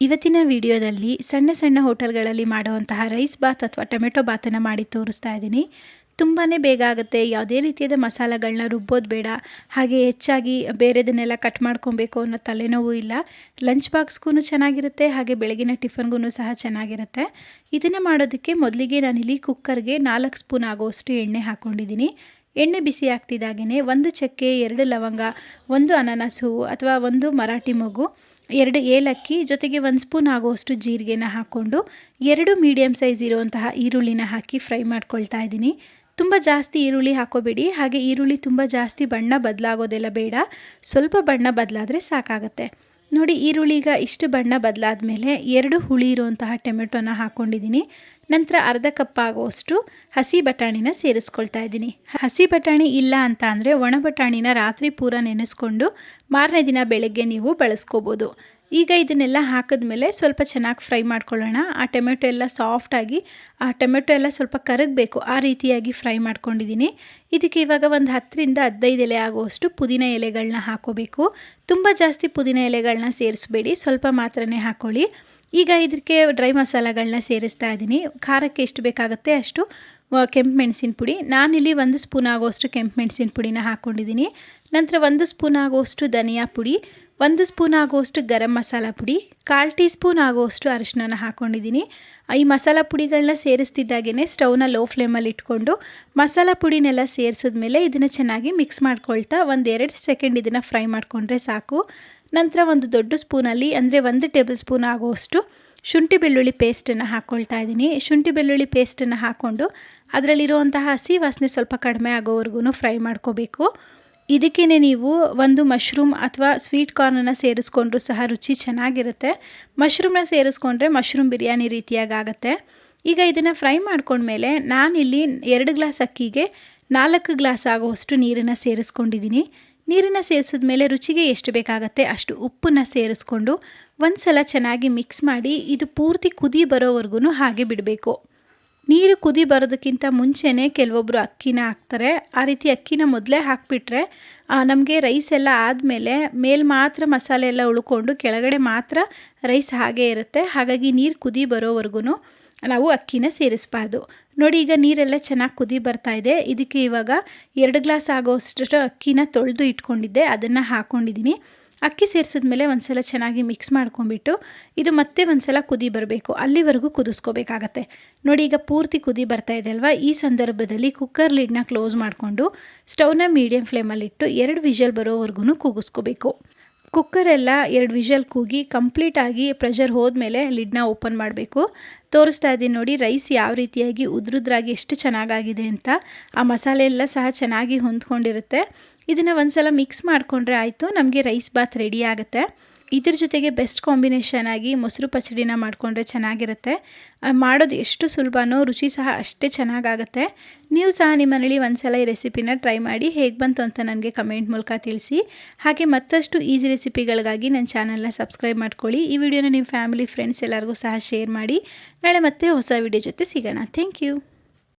ಇವತ್ತಿನ ವಿಡಿಯೋದಲ್ಲಿ ಸಣ್ಣ ಸಣ್ಣ ಹೋಟೆಲ್ಗಳಲ್ಲಿ ಮಾಡುವಂತಹ ರೈಸ್ ಬಾತ್ ಅಥವಾ ಟೊಮೆಟೊ ಬಾತನ್ನು ಮಾಡಿ ತೋರಿಸ್ತಾ ಇದ್ದೀನಿ. ತುಂಬಾ ಬೇಗ ಆಗುತ್ತೆ. ಯಾವುದೇ ರೀತಿಯಾದ ಮಸಾಲೆಗಳನ್ನ ರುಬ್ಬೋದು ಬೇಡ. ಹಾಗೆ ಹೆಚ್ಚಾಗಿ ಬೇರೆದನ್ನೆಲ್ಲ ಕಟ್ ಮಾಡ್ಕೊಬೇಕು ಅನ್ನೋ ತಲೆನೋವು ಇಲ್ಲ. ಲಂಚ್ ಬಾಕ್ಸ್ಗೂ ಚೆನ್ನಾಗಿರುತ್ತೆ. ಹಾಗೆ ಬೆಳಗಿನ ಟಿಫನ್ಗೂ ಸಹ ಚೆನ್ನಾಗಿರುತ್ತೆ. ಇದನ್ನು ಮಾಡೋದಕ್ಕೆ ಮೊದಲಿಗೆ ನಾನು ಇಲ್ಲಿ ಕುಕ್ಕರ್ಗೆ ನಾಲ್ಕು ಸ್ಪೂನ್ ಆಗೋಷ್ಟು ಎಣ್ಣೆ ಹಾಕ್ಕೊಂಡಿದ್ದೀನಿ ಎಣ್ಣೆ ಬಿಸಿ ಆಗ್ತಿದ್ದಾಗೇ ಒಂದು ಚಕ್ಕೆ, ಎರಡು ಲವಂಗ, ಒಂದು ಅನಾನಸು ಅಥವಾ ಒಂದು ಮರಾಠಿ ಮಗು ಎರಡು ಏಲಕ್ಕಿ, ಜೊತೆಗೆ ಒಂದು ಸ್ಪೂನ್ ಆಗುವಷ್ಟು ಜೀರಿಗೆನ ಹಾಕ್ಕೊಂಡು ಎರಡು ಮೀಡಿಯಮ್ ಸೈಜ್ ಇರುವಂತಹ ಈರುಳ್ಳಿನ ಹಾಕಿ ಫ್ರೈ ಮಾಡ್ಕೊಳ್ತಾ ಇದ್ದೀನಿ. ತುಂಬ ಜಾಸ್ತಿ ಈರುಳ್ಳಿ ಹಾಕೋಬೇಡಿ. ಹಾಗೆ ಈರುಳ್ಳಿ ತುಂಬ ಜಾಸ್ತಿ ಬಣ್ಣ ಬದಲಾಗೋದೆಲ್ಲ ಬೇಡ. ಸ್ವಲ್ಪ ಬಣ್ಣ ಬದಲಾದರೆ ಸಾಕಾಗುತ್ತೆ. ನೋಡಿ ಈರುಳ್ಳಿಗ ಇಷ್ಟು ಬಣ್ಣ ಬದಲಾದ ಮೇಲೆ ಎರಡು ಹುಳಿ ಇರುವಂತಹ ಟೊಮೆಟೊನ ಹಾಕ್ಕೊಂಡಿದ್ದೀನಿ ನಂತರ ಅರ್ಧ ಕಪ್ ಆಗುವಷ್ಟು ಹಸಿ ಬಟಾಣಿನ ಸೇರಿಸ್ಕೊಳ್ತಾ ಇದ್ದೀನಿ. ಹಸಿ ಬಟಾಣಿ ಇಲ್ಲ ಅಂತ ಅಂದರೆ ಒಣ ಬಟಾಣಿನ ರಾತ್ರಿ ಪೂರ ನೆನೆಸ್ಕೊಂಡು ಮಾರನೇ ದಿನ ಬೆಳಗ್ಗೆ ನೀವು ಬಳಸ್ಕೋಬೋದು. ಈಗ ಇದನ್ನೆಲ್ಲ ಹಾಕಿದ್ಮೇಲೆ ಸ್ವಲ್ಪ ಚೆನ್ನಾಗಿ ಫ್ರೈ ಮಾಡ್ಕೊಳ್ಳೋಣ. ಆ ಟೊಮೆಟೊ ಎಲ್ಲ ಸಾಫ್ಟಾಗಿ ಆ ಟೊಮೆಟೊ ಎಲ್ಲ ಸ್ವಲ್ಪ ಕರಗಬೇಕು. ಆ ರೀತಿಯಾಗಿ ಫ್ರೈ ಮಾಡ್ಕೊಂಡಿದ್ದೀನಿ. ಇದಕ್ಕೆ ಇವಾಗ ಒಂದು ಹತ್ತರಿಂದ ಹದಿನೈದು ಎಲೆ ಆಗುವಷ್ಟು ಪುದೀನ ಎಲೆಗಳನ್ನ ಹಾಕೋಬೇಕು. ತುಂಬ ಜಾಸ್ತಿ ಪುದೀನ ಎಲೆಗಳನ್ನ ಸೇರಿಸ್ಬೇಡಿ. ಸ್ವಲ್ಪ ಮಾತ್ರನೇ ಹಾಕ್ಕೊಳ್ಳಿ ಈಗ ಇದಕ್ಕೆ ಡ್ರೈ ಮಸಾಲಗಳನ್ನ ಸೇರಿಸ್ತಾ ಇದ್ದೀನಿ ಖಾರಕ್ಕೆ ಎಷ್ಟು ಬೇಕಾಗುತ್ತೆ ಅಷ್ಟು ಕೆಂಪು ಮೆಣಸಿನ ಪುಡಿ. ನಾನಿಲ್ಲಿ ಒಂದು ಸ್ಪೂನ್ ಆಗೋಷ್ಟು ಕೆಂಪು ಮೆಣಸಿನ ಪುಡಿನ ಹಾಕ್ಕೊಂಡಿದ್ದೀನಿ ನಂತರ ಒಂದು ಸ್ಪೂನ್ ಆಗೋಷ್ಟು ಧನಿಯಾ ಪುಡಿ, ಒಂದು ಸ್ಪೂನ್ ಆಗೋಷ್ಟು ಗರಂ ಮಸಾಲ ಪುಡಿ, ಕಾಲು ಟೀ ಸ್ಪೂನ್ ಆಗೋಷ್ಟು ಅರಿಶಿನ ಹಾಕ್ಕೊಂಡಿದ್ದೀನಿ ಈ ಮಸಾಲ ಪುಡಿಗಳನ್ನ ಸೇರಿಸ್ತಿದ್ದಾಗೇ ಸ್ಟವ್ನ ಲೋ ಫ್ಲೇಮಲ್ಲಿ ಇಟ್ಕೊಂಡು ಮಸಾಲ ಪುಡಿನೆಲ್ಲ ಸೇರಿಸಿದ್ಮೇಲೆ ಇದನ್ನು ಚೆನ್ನಾಗಿ ಮಿಕ್ಸ್ ಮಾಡ್ಕೊಳ್ತಾ ಒಂದು ಎರಡು ಸೆಕೆಂಡ್ ಇದನ್ನು ಫ್ರೈ ಮಾಡಿಕೊಂಡ್ರೆ ಸಾಕು. ನಂತರ ಒಂದು ದೊಡ್ಡ ಸ್ಪೂನಲ್ಲಿ ಅಂದರೆ ಒಂದು ಟೇಬಲ್ ಸ್ಪೂನ್ ಆಗುವಷ್ಟು ಶುಂಠಿ ಬೆಳ್ಳುಳ್ಳಿ ಪೇಸ್ಟನ್ನು ಹಾಕ್ಕೊಳ್ತಾ ಇದ್ದೀನಿ. ಶುಂಠಿ ಬೆಳ್ಳುಳ್ಳಿ ಪೇಸ್ಟನ್ನು ಹಾಕ್ಕೊಂಡು ಅದರಲ್ಲಿರುವಂತಹ ಹಸಿ ವಾಸನೆ ಸ್ವಲ್ಪ ಕಡಿಮೆ ಆಗೋವರೆಗೂ ಫ್ರೈ ಮಾಡ್ಕೋಬೇಕು. ಇದಕ್ಕೇ ನೀವು ಒಂದು ಮಶ್ರೂಮ್ ಅಥವಾ ಸ್ವೀಟ್ ಕಾರ್ನನ್ನು ಸೇರಿಸ್ಕೊಂಡ್ರೂ ಸಹ ರುಚಿ ಚೆನ್ನಾಗಿರುತ್ತೆ. ಮಶ್ರೂಮ್ನ ಸೇರಿಸ್ಕೊಂಡ್ರೆ ಮಶ್ರೂಮ್ ಬಿರಿಯಾನಿ ರೀತಿಯಾಗುತ್ತೆ ಈಗ ಇದನ್ನು ಫ್ರೈ ಮಾಡ್ಕೊಂಡ್ಮೇಲೆ ನಾನಿಲ್ಲಿ ಎರಡು ಗ್ಲಾಸ್ ಅಕ್ಕಿಗೆ ನಾಲ್ಕು ಗ್ಲಾಸ್ ಆಗುವಷ್ಟು ನೀರನ್ನು ಸೇರಿಸ್ಕೊಂಡಿದ್ದೀನಿ. ನೀರನ್ನು ಸೇರಿಸಿದ ಮೇಲೆ ರುಚಿಗೆ ಎಷ್ಟು ಬೇಕಾಗತ್ತೆ ಅಷ್ಟು ಉಪ್ಪನ್ನು ಸೇರಿಸ್ಕೊಂಡು ಒಂದು ಸಲ ಚೆನ್ನಾಗಿ ಮಿಕ್ಸ್ ಮಾಡಿ ಇದು ಪೂರ್ತಿ ಕುದಿ ಬರೋವರೆಗೂ ಹಾಗೆ ಬಿಡಬೇಕು. ನೀರು ಕುದಿ ಬರೋದಕ್ಕಿಂತ ಮುಂಚೆನೇ ಕೆಲವೊಬ್ಬರು ಅಕ್ಕಿನ ಹಾಕ್ತಾರೆ. ಆ ರೀತಿ ಅಕ್ಕಿನ ಮೊದಲೇ ಹಾಕಿಬಿಟ್ರೆ ನಮಗೆ ರೈಸ್ ಎಲ್ಲ ಆದಮೇಲೆ ಮೇಲೆ ಮಾತ್ರ ಮಸಾಲೆ ಎಲ್ಲ ಉಳ್ಕೊಂಡು ಕೆಳಗಡೆ ಮಾತ್ರ ರೈಸ್ ಹಾಗೇ ಇರುತ್ತೆ. ಹಾಗಾಗಿ ನೀರು ಕುದಿ ಬರೋವರೆಗೂ ನಾವು ಅಕ್ಕಿನ ಸೇರಿಸಬಾರ್ದು. ನೋಡಿ, ಈಗ ನೀರೆಲ್ಲ ಚೆನ್ನಾಗಿ ಕುದಿ ಬರ್ತಾ ಇದೆ. ಇದಕ್ಕೆ ಇವಾಗ ಎರಡು ಗ್ಲಾಸ್ ಆಗೋಷ್ಟು ಅಕ್ಕಿನ ತೊಳೆದು ಇಟ್ಕೊಂಡಿದ್ದೆ. ಅದನ್ನು ಹಾಕ್ಕೊಂಡಿದ್ದೀನಿ ಅಕ್ಕಿ ಸೇರಿಸಿದ್ಮೇಲೆ ಒಂದು ಸಲ ಚೆನ್ನಾಗಿ ಮಿಕ್ಸ್ ಮಾಡ್ಕೊಂಬಿಟ್ಟು ಇದು ಮತ್ತೆ ಒಂದು ಸಲ ಕುದಿ ಬರಬೇಕು. ಅಲ್ಲಿವರೆಗೂ ಕುದಿಸ್ಕೋಬೇಕಾಗತ್ತೆ. ನೋಡಿ, ಈಗ ಪೂರ್ತಿ ಕುದಿ ಬರ್ತಾ ಇದೆ ಅಲ್ವಾ? ಈ ಸಂದರ್ಭದಲ್ಲಿ ಕುಕ್ಕರ್ ಲಿಡ್ನ ಕ್ಲೋಸ್ ಮಾಡಿಕೊಂಡು ಸ್ಟವ್ನ ಮೀಡಿಯಂ ಫ್ಲೇಮಲ್ಲಿಟ್ಟು ಎರಡು ವಿಷಲ್ ಬರೋವರೆಗೂ ಕೂಗಿಸ್ಕೋಬೇಕು. ಕುಕ್ಕರೆಲ್ಲ ಎರಡು ವಿಷಲ್ ಕೂಗಿ ಕಂಪ್ಲೀಟಾಗಿ ಪ್ರೆಷರ್ ಹೋದ್ಮೇಲೆ ಲಿಡ್ನ ಓಪನ್ ಮಾಡಬೇಕು. ತೋರಿಸ್ತಾ ಇದ್ದೀನಿ ನೋಡಿ ರೈಸ್ ಯಾವ ರೀತಿಯಾಗಿ ಉದ್ರುದ್ರಾಗಿ ಎಷ್ಟು ಚೆನ್ನಾಗಾಗಿದೆ ಅಂತ. ಆ ಮಸಾಲೆ ಎಲ್ಲ ಸಹ ಚೆನ್ನಾಗಿ ಹೊಂದ್ಕೊಂಡಿರುತ್ತೆ. ಇದನ್ನು ಒಂದು ಸಲ ಮಿಕ್ಸ್ ಮಾಡಿಕೊಂಡ್ರೆ ಆಯಿತು, ನಮಗೆ ರೈಸ್ ಬಾತ್ ರೆಡಿ ಆಗುತ್ತೆ. ಇದ್ರ ಜೊತೆಗೆ ಬೆಸ್ಟ್ ಕಾಂಬಿನೇಷನ್ ಆಗಿ ಮೊಸರು ಪಚಡಿನ ಮಾಡಿಕೊಂಡ್ರೆ ಚೆನ್ನಾಗಿರುತ್ತೆ. ಮಾಡೋದು ಎಷ್ಟು ಸುಲಭನೋ ರುಚಿ ಸಹ ಅಷ್ಟೇ ಚೆನ್ನಾಗಾಗುತ್ತೆ. ನೀವು ಸಹ ನಿಮ್ಮ ಮನೇಲಿ ಒಂದು ಸಲ ಈ ರೆಸಿಪಿನ ಟ್ರೈ ಮಾಡಿ ಹೇಗೆ ಬಂತು ಅಂತ ನನಗೆ ಕಮೆಂಟ್ ಮೂಲಕ ತಿಳಿಸಿ. ಹಾಗೆ ಮತ್ತಷ್ಟು ಈಸಿ ರೆಸಿಪಿಗಳಿಗಾಗಿ ನನ್ನ ಚಾನಲ್ನ ಸಬ್ಸ್ಕ್ರೈಬ್ ಮಾಡ್ಕೊಳ್ಳಿ. ಈ ವಿಡಿಯೋನ ನಿಮ್ಮ ಫ್ಯಾಮಿಲಿ ಫ್ರೆಂಡ್ಸ್ ಎಲ್ಲರಿಗೂ ಸಹ ಶೇರ್ ಮಾಡಿ. ನಾಳೆ ಮತ್ತೆ ಹೊಸ ವಿಡಿಯೋ ಜೊತೆ ಸಿಗೋಣ. Thank you